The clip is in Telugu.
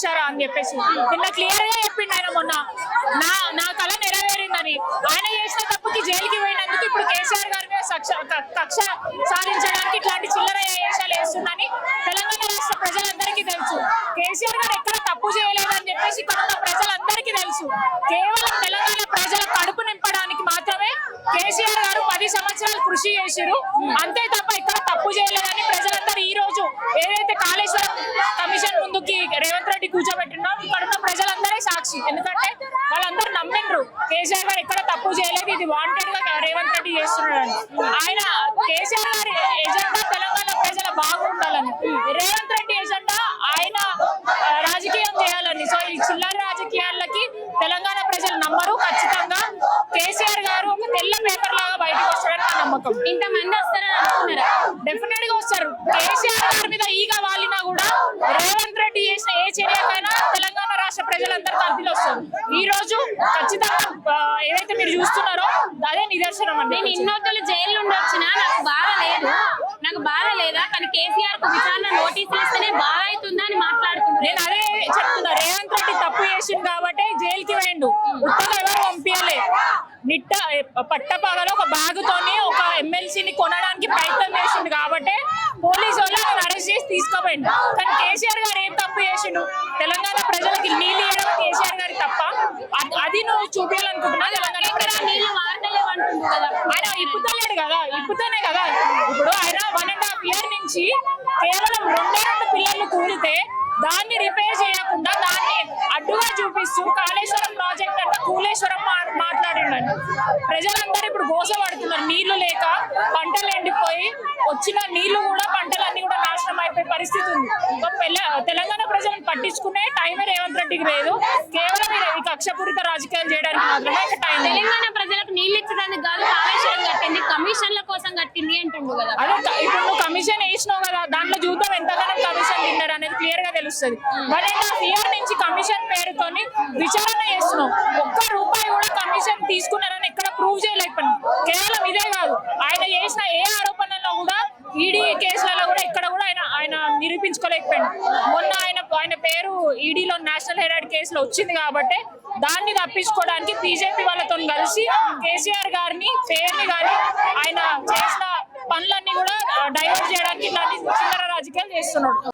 చెప్పేసి. నిన్న క్లియర్గా చెప్పిండు ఆయన మొన్న. నా నా కళ నెరవేరిందని. ఆయన చేసిన తప్పుకి జైలుకి పోయినందుకు ఇప్పుడు కేసీఆర్ గారి మీద కక్ష సాధించడానికి ఇట్లాంటి చిల్లర వేషాలు వేస్తుందని తెలంగాణ రాష్ట్ర ప్రజలందరికీ తెలుసు. కేసీఆర్ గారు ఎక్కడ తప్పు చేయలేదని చెప్పేసి ఇక్కడ ఉన్న ప్రజలందరికీ తెలుసు. కేవలం తెలంగాణ ప్రజల కడుపు నింపడానికి మాత్రమే కేసీఆర్ గారు పది సంవత్సరాలు కృషి చేసిరు అంతే తప్ప ఇక్కడ తప్పు చేయలేదని ప్రజలందరూ ఈ రోజు ఏదైతే కాలేజ్ ముందుకి రేవంత్ రెడ్డి కూర్చోబెట్టినో ఇక్కడ ఉన్న ప్రజలందరే సాక్షి. ఎందుకంటే వాళ్ళందరూ నమ్మిండ్రు. కేసీఆర్ గారు ఎక్కడ తప్పు చేయలేదు. ఇది వాంటెడ్గా రేవంత్ రెడ్డి చేస్తున్నాడని ఆయన కేసీఆర్ గారి ఎజెండా తెలంగాణ ప్రజల బాగుండాలని. రేవంత్ రెడ్డి ఎజెండా ఆయన రాజకీయం చేయాలని. సో ఈ చిల్లర రాజకీయాలకి తెలంగాణ ప్రజలు నమ్మరు. ఖచ్చితంగా కేసీఆర్ గారు ఒక తెల్ల పేపర్ లాగా బయటకు వస్తాడని నా నమ్మకం. ఇంతమంది వస్తారని అనుకున్నారా? డెఫినెట్గా వస్తారు. కేసీఆర్ గారి మీద ఈగ వాలినా కూడా రేవంత్ చర్యకైనా తెలంగాణ రాష్ట్ర ప్రజలందరూ తరఫులు వస్తారు ఈ రోజు ఖచ్చితంగా ఏదైతే మీరు చూస్తున్నారో అదే నిదర్శనం అండి. నేను ఇన్నొద్దులు జైలు ఉండొచ్చినా నాకు బాధ లేదు. నాకు బాధ లేదా? కానీ కేసీఆర్కు విచారణ నోటీసులు ఇస్తేనే బాధ అవుతుందా అని మాట్లాడుతున్నారు. నేను అదే చెప్తున్నా రేవంత్ రెడ్డి తప్పు చేసిండు కాబట్టి జైలుకి వేయండు ఉత్తగా ఎవరు పంపించలే నిట్ట పట్టపగల ఒక బాగుతోని ఒక ఎమ్మెల్సీని కొనడానికి ప్రయత్నం చేసిండు కాబట్టి పోలీసు వాళ్ళు అరెస్ట్ చేసి తీసుకోపోయిండు కానీ కేసీఆర్ గారు ఏం తప్పు చేసిండు? తెలంగాణ ప్రజలకి నీళ్ళు ఇవ్వడం కేసీఆర్ గారి తప్ప? అది- నువ్వు చూపించాలనుకుంటున్నా తెలంగాణ ఆయన ఇప్పుతలేడు కదా ఇప్పుతేనే కదా. ఇప్పుడు ఆయన వన్ అండ్ హాఫ్ ఇయర్ నుంచి కేవలం రెండే రెండు పిల్లలు కూలితే దాన్ని రిపేర్ చేయకుండా దాన్ని అడ్డుగా చూపిస్తూ కాళేశ్వరం ప్రాజెక్ట్ అంటే కూలేశ్వరం మా- మాట్లాడిండండి ప్రజలందరూ ఇప్పుడు గోసపడుతున్నారు నీళ్ళు లేక పంటలు ఎండిపోయి వచ్చిన నీళ్ళు కూడా పరిస్థితి ఉంది. తెలంగాణ ప్రజలను పట్టించుకునే టైమే రేవంత్ రెడ్డికి లేదు. కేవలం ఈ- కక్షపూరిత రాజకీయాలు చేయడానికి మాత్రమే టైం. తెలంగాణ ప్రజలకు నీళ్ళు ఇచ్చడానికి కాదు కాళేశ్వరం కట్టింది కమిషన్ల కోసం కట్టింది అంటుండు కదా. అదే ఇప్పుడు నువ్వు కమిషన్ వేసినావు కదా దాంట్లో చూద్దాం ఎంతగానో కమిషన్ తిన్నాడు అనేది క్లియర్గా తెలుస్తుంది. హాఫ్ ఇయర్ నుంచి కమిషన్ పేరుతోని విచారణ చేస్తున్నావు ఒక్క రూపాయి కూడా కమిషన్ తీసుకున్నారని ఎక్కడ ప్రూవ్ చేయలేకపోయినాం కేవలం ఇదే కాదు ఆయన చేసిన ఏ ఆరోపణలో కూడా ఈడీ కేసులలో కూడా ఇక్కడ కూడా ఆయన ఆయన నిరూపించుకోలేకపోయాడు మొన్న ఆయన ఆయన పేరు ఈడీలో నేషనల్ హెరాయిడ్ కేసులో వచ్చింది కాబట్టి దాన్ని తప్పించుకోవడానికి బీజేపీ వాళ్ళతో కలిసి కేసీఆర్ గారిని పేరుని కానీ ఆయన చేసిన పనులన్నీ కూడా డైవర్ట్ చేయడానికి ఇలాంటి చిల్లర రాజకీయాలు చేస్తున్నాడు.